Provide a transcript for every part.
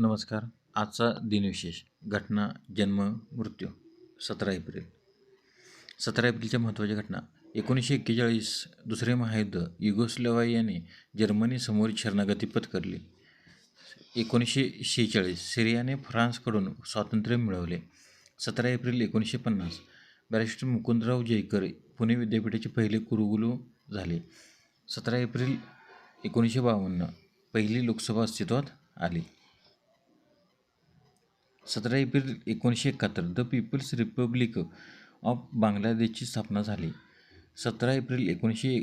नमस्कार. आजचा दिनविशेष. घटना जन्म मृत्यू. सतरा एप्रिल. सतरा एप्रिलच्या महत्त्वाच्या घटना. एकोणीसशे एक्केचाळीस दुसरे महायुद्ध. युगोस्लोवायियाने जर्मनीसमोर शरणागती पत्करली. एकोणीसशे शेहेचाळीस. सिरियाने फ्रान्सकडून स्वातंत्र्य मिळवले. सतरा एप्रिल एकोणीसशे पन्नास. बॅरिस्टर मुकुंदराव जयकर पुणे विद्यापीठाचे पहिले कुरुगुरू झाले. सतरा एप्रिल एकोणीसशे बावन्न. पहिली लोकसभा अस्तित्वात आली. सतरा एप्रिल एकोणीसशे एकाहत्तर द पीपल्स रिपब्लिक ऑफ बांगलादेशची स्थापना झाली. सतरा एप्रिल एकोणीसशे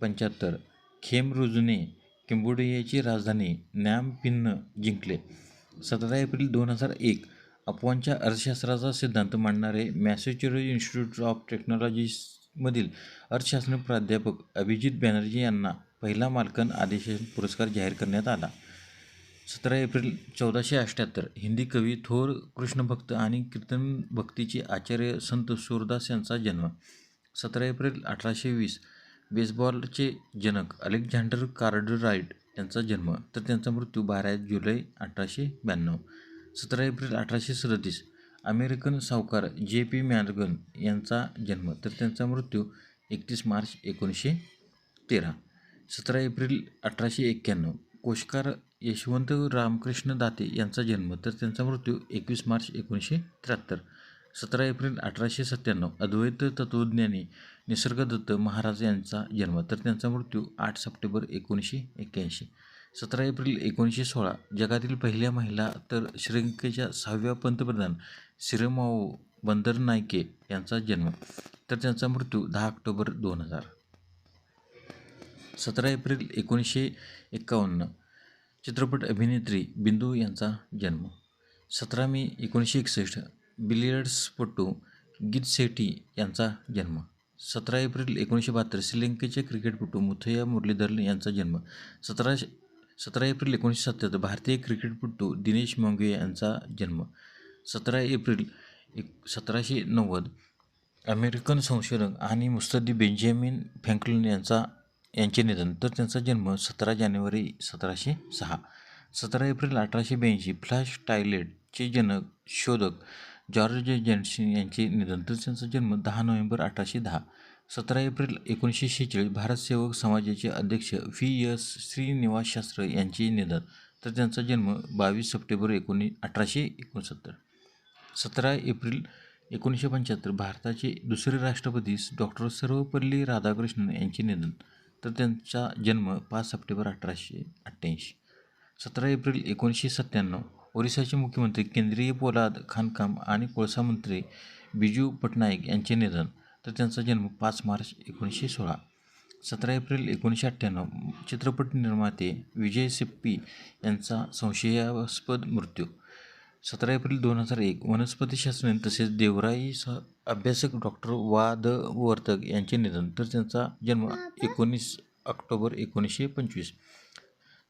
पंच्याहत्तर खेम रुजने कंबोडियाची राजधानी नॅम पिन्न जिंकले. सतरा एप्रिल दोन हजार एक अफवांच्या अर्थशास्त्राचा सिद्धांत मांडणारे मॅसेच्युरिट्स इन्स्टिट्यूट ऑफ टेक्नॉलॉजीमधील अर्थशास्त्र प्राध्यापक अभिजित बॅनर्जी यांना पहिला मालकन आदेश पुरस्कार जाहीर करण्यात आला. सतरा एप्रिल चौदाशे अठ्ठ्याहत्तर हिंदी कवी थोर कृष्णभक्त आणि कीर्तन भक्तीचे आचार्य संत सूरदास यांचा जन्म. सतरा एप्रिल अठराशे वीस बेसबॉलचे जनक अलेक्झांडर कार्डराईट यांचा जन्म. तर त्यांचा मृत्यू बारा जुलै अठराशे ब्याण्णव. सतरा एप्रिल अठराशे सदतीस अमेरिकन सावकार जे पी मॅर्गन यांचा जन्म. तर त्यांचा मृत्यू एकतीस मार्च एकोणीसशे तेरा. सतरा एप्रिल अठराशे एक्क्याण्णव कोशकार यशवंत रामकृष्ण दाते यांचा जन्म तर त्यांचा मृत्यू एकवीस मार्च एकोणीसशे त्र्याहत्तर. सतरा एप्रिल अठराशे सत्त्याण्णव अद्वैत तत्त्वज्ञानी निसर्गदत्त महाराज यांचा जन्म तर त्यांचा मृत्यू आठ सप्टेंबर एकोणीसशे एक्क्याऐंशी. सतरा एप्रिल एकोणीसशे सोळा जगातील पहिल्या महिला तर श्रीलंकेच्या सहाव्या पंतप्रधान सिरमाओ बंदरनायके यांचा जन्म तर त्यांचा मृत्यू दहा ऑक्टोबर दोन हजार. सतरा एप्रिल एकोणीसशे एक्कावन्न चित्रपट अभिनेत्री बिंदू यांचा जन्म. सतरा मे एकोणीसशे एकसष्ट बिलियर्ड्सपटू गीत सेठी यांचा जन्म. सतरा एप्रिल एकोणीसशे बहात्तर श्रीलंकेचे क्रिकेटपटू मुथय्या मुरलीधरन यांचा जन्म. सतरा सतरा एप्रिल एकोणीसशे सत्त्याहत्तर भारतीय क्रिकेटपटू दिनेश मोंगे यांचा जन्म. सतरा एप्रिल एक सतराशे नव्वद अमेरिकन संशोधक आणि मुस्तदी बेंजामिन फ्रँकलिन यांचा यांचे निधन तर त्यांचा जन्म सतरा जानेवारी सतराशे सहा. सतरा एप्रिल अठराशे ब्याऐंशी फ्लॅश टायलेटचे जनक शोधक जॉर्ज जेन्सन यांचे निधन तर त्यांचा जन्म दहा नोव्हेंबर अठराशे दहा. सतरा एप्रिल एकोणीसशे शेहेचाळीस भारत सेवक समाजाचे अध्यक्ष व्ही. एस. श्रीनिवास शास्त्र यांचे निधन तर त्यांचा जन्म बावीस सप्टेंबर एकोणी अठराशे एकोणसत्तर. सतरा एप्रिल एकोणीसशे पंच्याहत्तर भारताचे दुसरे राष्ट्रपती डॉक्टर सर्वपल्ली राधाकृष्णन यांचे निधन तर त्यांचा जन्म पाच सप्टेंबर अठराशे अठ्ठ्याऐंशी. सतरा एप्रिल एकोणीसशे सत्त्याण्णव ओरिसाचे मुख्यमंत्री केंद्रीय पोलाद खाणकाम आणि कोळसा मंत्री बिजू पटनाईक यांचे निधन. तर त्यांचा जन्म पाच मार्च एकोणीसशे सोळा. सतरा एप्रिल एकोणीसशे अठ्ठ्याण्णव चित्रपट निर्माते विजय सिप्पी यांचा संशयास्पद मृत्यू. सतरा एप्रिल दोन हजार एक वनस्पतीशास्त्रज्ञ तसेच देवराई स अभ्यासक डॉक्टर वादवर्तक यांचे निधन तर त्यांचा जन्म एकोणीस ऑक्टोबर एकोणीसशे पंचवीस.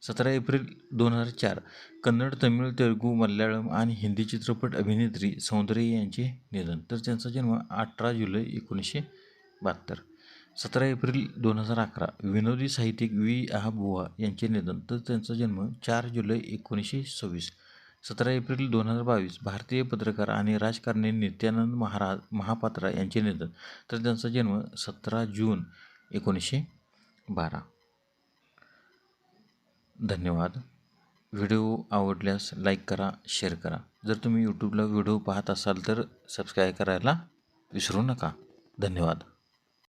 सतरा एप्रिल दोन हजार चार कन्नड तमिळ तेलुगू मल्याळम आणि हिंदी चित्रपट अभिनेत्री सौंदर्य यांचे निधन तर त्यांचा जन्म अठरा जुलै एकोणीसशे बहात्तर. सतरा एप्रिल दोन हजार अकरा विनोदी साहित्यिक वी आह बुवा यांचे निधन तर त्यांचा जन्म चार जुलै एकोणीसशे सव्वीस. सतरा एप्रिल दोन हजार बावीस भारतीय पत्रकार आणि राजकारणी नित्यानंद महाराज महापात्रा यांचे निधन. तर त्यांचा जन्म सतरा जून एकोणीसशे बारा. धन्यवाद. व्हिडिओ आवडल्यास लाईक करा शेअर करा. जर तुम्ही यूट्यूबला व्हिडिओ पाहत असाल तर सबस्क्राईब करायला विसरू नका. धन्यवाद.